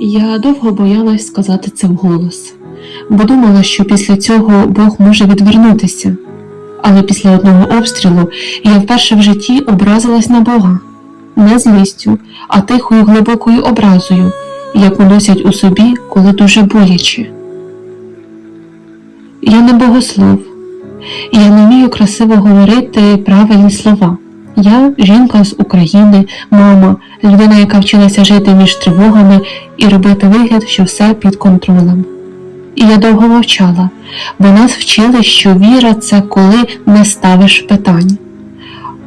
Я довго боялась сказати це вголос, бо думала, що після цього Бог може відвернутися. Але після одного обстрілу я вперше в житті образилась на Бога не злістю, а тихою глибокою образою, яку носять у собі, коли дуже боляче. Я не богослов, я не вмію красиво говорити правильні слова. Я жінка з України, мама, людина, яка вчилася жити між тривогами і робити вигляд, що все під контролем. І я довго мовчала, бо нас вчили, що віра це коли не ставиш питань.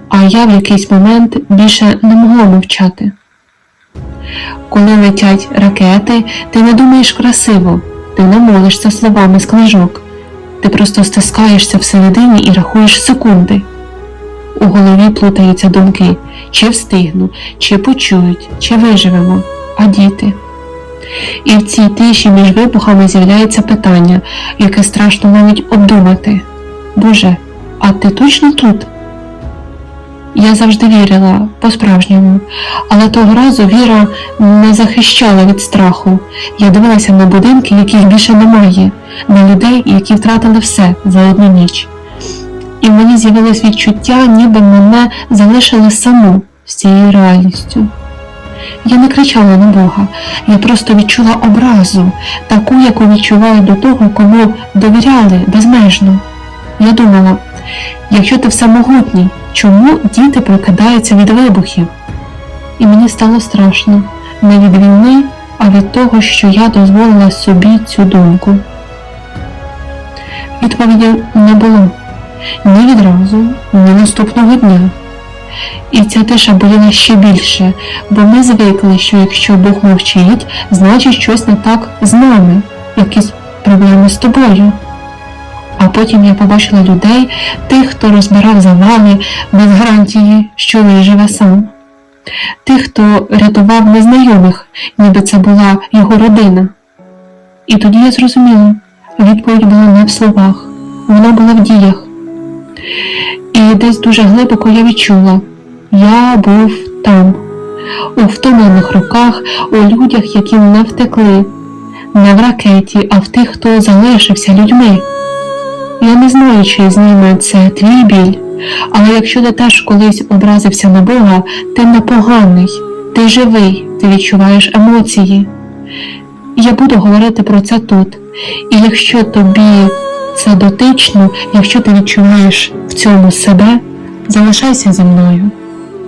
А я в якийсь момент більше не могла мовчати. Коли летять ракети, ти не думаєш красиво, ти не молишся словами з книжок. Ти просто стискаєшся всередині і рахуєш секунди. У голові плутаються думки, чи встигну, чи почують, чи виживемо, а діти. І в цій тиші між вибухами з'являється питання, яке страшно навіть обдумати. Боже, а ти точно тут? Я завжди вірила по-справжньому, але того разу віра не захищала від страху. Я дивилася на будинки, яких більше немає, на людей, які втратили все за одну ніч. І мені з'явилось відчуття, ніби мене залишили саму з цією реальністю. Я не кричала на Бога, я просто відчула образу, таку, яку відчуваю до того, кому довіряли безмежно. Я думала, якщо ти всемогутній, чому діти прокидаються від вибухів? І мені стало страшно не від війни, а від того, що я дозволила собі цю думку. Відповіді не було ні відразу, ні наступного дня. І ця тиша боліла ще більше, бо ми звикли, що якщо Бог мовчить, значить щось не так з нами, якісь проблеми з тобою. А потім я побачила людей, тих, хто розбирав завали без гарантії, що виживе сам, тих, хто рятував незнайомих, ніби це була його родина. І тоді я зрозуміла, відповідь була не в словах, вона була в діях. І десь дуже глибоко я відчула, я був там, у втомлених руках, у людях, які не втекли, не в ракеті, а в тих, хто залишився людьми. Я не знаю, чи зніме це твій біль, але якщо ти теж колись образився на Бога, ти не поганий, ти живий, ти відчуваєш емоції. Я буду говорити про це тут. І якщо тобі це дотично, якщо ти відчуваєш в цьому себе, залишайся зі мною.